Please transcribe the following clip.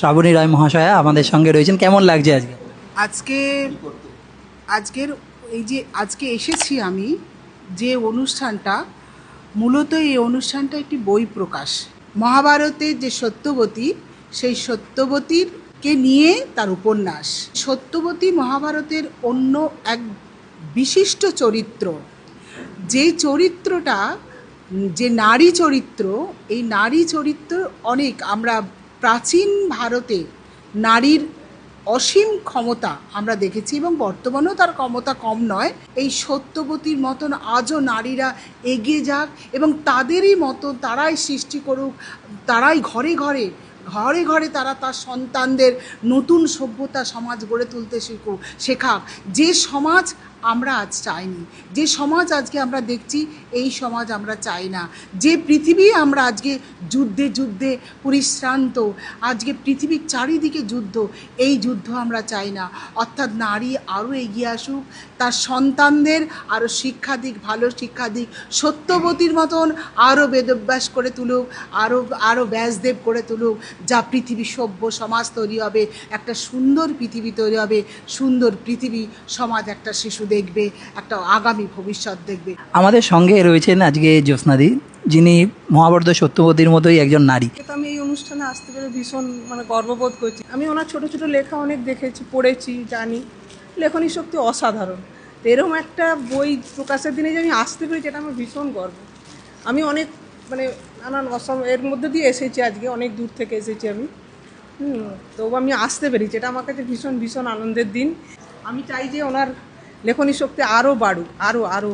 শ্রাবণী রায় মহাশয়া আমাদের সঙ্গে রয়েছেন। কেমন লাগছে আজকে? আজকে, আজকের এই যে, আজকে এসেছি আমি যে অনুষ্ঠানটা, মূলত এই অনুষ্ঠানটা একটি বই প্রকাশ। মহাভারতের যে সত্যবতী, সেই সত্যবতীর কে নিয়ে তার উপন্যাস। সত্যবতী মহাভারতের অন্য এক বিশিষ্ট চরিত্র। যে চরিত্রটা, যে নারী চরিত্র, এই নারী চরিত্র অনেক, আমরা প্রাচীন ভারতে নারীর অসীম ক্ষমতা আমরা দেখেছি এবং বর্তমানেও তার ক্ষমতা কম নয়। এই সত্যবতীর মতন আজও নারীরা এগিয়ে যাক এবং তাদেরই মতো তারাই সৃষ্টি করুক, তারাই ঘরে ঘরে ঘরে ঘরে তারা তার সন্তানদের নতুন সভ্যতা সমাজ গড়ে তুলতে শিখুক, শেখাক। যে সমাজ আমরা আজ চাইনি। যে সমাজ আজকে আমরা দেখছি, এই সমাজ আমরা চাই না। যে পৃথিবী আমরা আজকে যুদ্ধে যুদ্ধে পরিশ্রান্ত, আজকে পৃথিবীর চারিদিকে যুদ্ধ, এই যুদ্ধ আমরা চাই না। অর্থাৎ নারী আরও এগিয়ে আসুক, তার সন্তানদের আরও শিক্ষা দিক ভালো শিক্ষা দিক সত্যবতীর মতন আরও বেদভ্যাস করে তুলুক, আরও আরও ব্যাসদেব করে তুলুক, যা পৃথিবী সভ্য সমাজ তৈরি হবে, একটা সুন্দর পৃথিবী তৈরি হবে, সুন্দর পৃথিবী, সমাজ একটা শিশু দেখবে একটা আগামী ভবিষ্যৎ দেখবে। আমাদের সঙ্গে রয়েছেন আজকে জ্যোৎস্নাদি যিনি মহাভারত সত্যবতীর মতোই একজন নারী। তো আমি এই অনুষ্ঠানে আসতে পেরে ভীষণ মানে গর্ববোধ করছি। আমি ওনার ছোট ছোট লেখা অনেক দেখেছি পড়েছি জানি। লেখনী শক্তি অসাধারণ। তো এরকম একটা বই প্রকাশের দিনে যে আমি আসতে পেরেছি এটা আমার ভীষণ গর্ব। আমি অনেক মানে নানান অসম এর মধ্যে দিয়ে এসেছি আজকে অনেক দূর থেকে এসেছি আমি। হুম তবু আমি আসতে পেরেছি এটা আমার কাছে ভীষণ ভীষণ আনন্দের দিন। আমি চাই যে ওনার লেখনী শক্তি আরও বাড়ুক আরও আরও